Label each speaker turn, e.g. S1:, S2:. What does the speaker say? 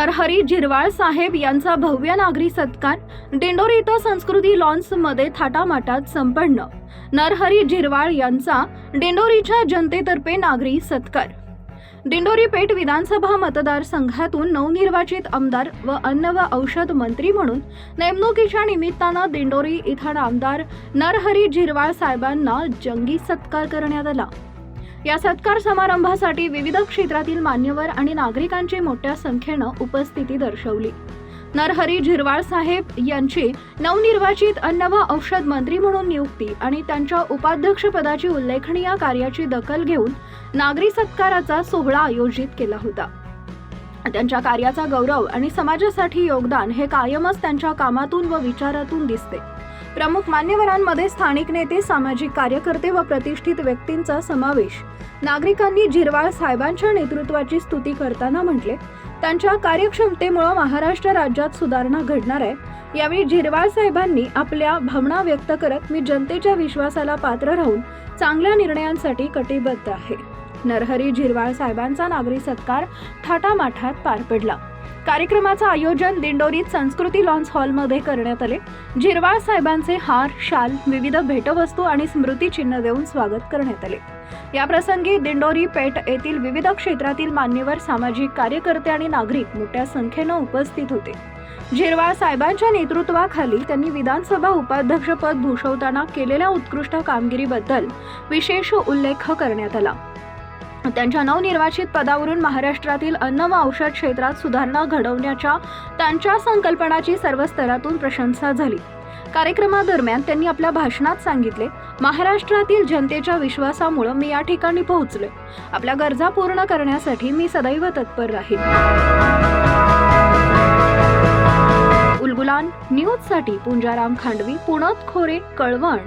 S1: नरहरी झिरवाळ साहेब यांचा भव्य नागरी सत्कार दिंडोरी इथं संस्कृती लॉन्समध्ये थाटामाटात संपन्न. नरहरी झिरवाळ यांचा दिंडोरीच्या जनतेतर्फे नागरी सत्कार. दिंडोरी पेठ विधानसभा मतदारसंघातून नवनिर्वाचित आमदार व अन्न व औषध मंत्री म्हणून नेमणुकीच्या निमित्तानं दिंडोरी इथं आमदार नरहरी झिरवाळ साहेबांना जंगी सत्कार करण्यात आला. या सत्कार समारंभासाठी विविध क्षेत्रातील मान्यवर आणि नागरिकांची मोठ्या संख्येनं उपस्थिती दर्शवली. नरहरी झिरवाळ साहेब यांची नवनिर्वाचित अन्न व औषध मंत्री म्हणून नियुक्ती आणि त्यांच्या उपाध्यक्षपदाची उल्लेखनीय कार्याची दखल घेऊन नागरी सत्काराचा सोहळा आयोजित केला होता. त्यांच्या कार्याचा गौरव आणि समाजासाठी योगदान हे कायमच त्यांच्या कामातून व विचारातून दिसते. प्रमुख मान्यवरांमध्ये स्थानिक नेते सामाजिक कार्यकर्ते व प्रतिष्ठित व्यक्तींचा समावेश. नागरिकांनी झिरवाळ साहेबांच्या नेतृत्वाची स्तुती करताना म्हटले त्यांच्या कार्यक्षमतेमुळे महाराष्ट्र राज्यात सुधारणा घडणार आहे. यावेळी झिरवाळ साहेबांनी आपल्या भावना व्यक्त करत मी जनतेच्या विश्वासाला पात्र राहून चांगल्या निर्णयांसाठी कटिबद्ध आहे. नरहरी झिरवाळ साहेबांचा नागरी सत्कार थाटामाठात पार पडला. कार्यक्रमाचं आयोजन दिंडोरीत संस्कृती लॉन्स हॉलमध्ये करण्यात आले. झिरवाळ साहेबांचे हार शाल विविध भेटवस्तू आणि स्मृतिचिन्ह देऊन स्वागत करण्यात आले. या प्रसंगी दिंडोरी पेठ येथील विविध क्षेत्रातील मान्यवर सामाजिक कार्यकर्ते आणि नागरिक मोठ्या संख्येनं उपस्थित होते. झिरवाळ साहेबांच्या नेतृत्वाखाली त्यांनी विधानसभा उपाध्यक्षपद भूषवताना केलेल्या उत्कृष्ट कामगिरीबद्दल विशेष उल्लेख करण्यात आला. त्यांच्या नवनिर्वाचित पदावरून महाराष्ट्रातील अन्न व औषध क्षेत्रात सुधारणा घडवण्याच्या त्यांच्या संकल्पनाची सर्व स्तरातून प्रशंसा झाली. कार्यक्रमादरम्यान त्यांनी आपल्या भाषणात सांगितले महाराष्ट्रातील जनतेच्या विश्वासामुळे मी या ठिकाणी पोहोचले आपल्या गरजा पूर्ण करण्यासाठी मी सदैव तत्पर राहील. उलगुलान न्यूजसाठी पुंजाराम खांडवी पुणत खोरे कळवण.